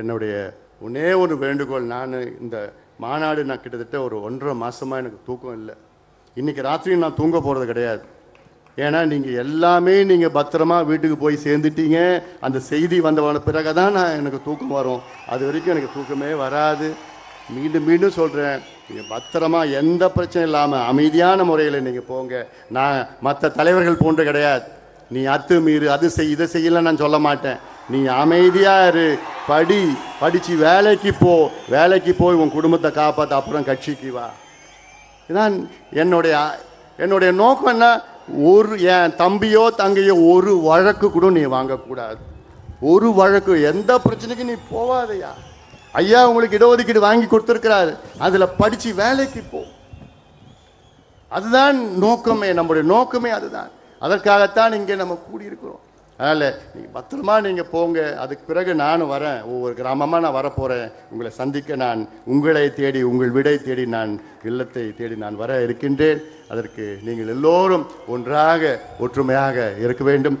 என்னுடைய ஒன்னே ஒரு வேண்டுகோள் நான் இந்த மாநாடு நான் கிட்டத்தட்ட ஒரு ஒன்றரை மாசமா எனக்கு தூக்கம் இல்லை. இன்னைக்கு ராத்திரியும் நான் தூங்க போறது கிடையாது. ஏன்னா நீங்க எல்லாமே நீங்க பத்திரமா வீட்டுக்கு போய் சேர்ந்துட்டீங்க. அந்த செய்தி வந்த பிறகு தான் நான் எனக்கு தூக்கம் வரும். அது வரைக்கும் எனக்கு தூக்கமே வராது. மீண்டும் மீண்டும் சொல்கிறேன் நீங்கள் பத்திரமா எந்த பிரச்சனையும் இல்லாமல் அமைதியான முறையில் நீங்கள் போங்க. நான் மற்ற தலைவர்கள் போன்று கிடையாது. நீ அத்து மீறு அது செய் இதை செய்யலன்னு நான் சொல்ல மாட்டேன். நீ அமைதியாக இரு. படி படிச்சு வேலைக்கு போ வேலைக்கு போய் உன் குடும்பத்தை காப்பாற்ற அப்புறம் கட்சிக்கு வா. இதான் என்னுடைய என்னுடைய நோக்கம் என்ன? ஒரு என் தம்பியோ தங்கையோ ஒரு வழக்கு கூட நீ வாங்கக்கூடாது. ஒரு வழக்கு எந்த பிரச்சனைக்கும் நீ போவாதையா. ஐயா உங்களுக்கு இடஒதுக்கீடு வாங்கி கொடுத்துருக்கிறாரு. அதில் படிச்சு வேலைக்கு போ. அதுதான் நோக்கமே நம்முடைய நோக்கமே அதுதான். அதற்காகத்தான் இங்கே நம்ம கூடியிருக்கிறோம். அதனால் நீங்கள் பத்திரமா நீங்கள் போங்க. அதுக்கு பிறகு நானும் வரேன். ஒவ்வொரு கிராமமாக நான் வரப்போகிறேன் உங்களை சந்திக்க நான் உங்களை தேடி உங்கள் விடை தேடி நான் இல்லத்தை தேடி நான் வர இருக்கின்றேன். அதற்கு நீங்கள் எல்லோரும் ஒன்றாக ஒற்றுமையாக இருக்க வேண்டும்.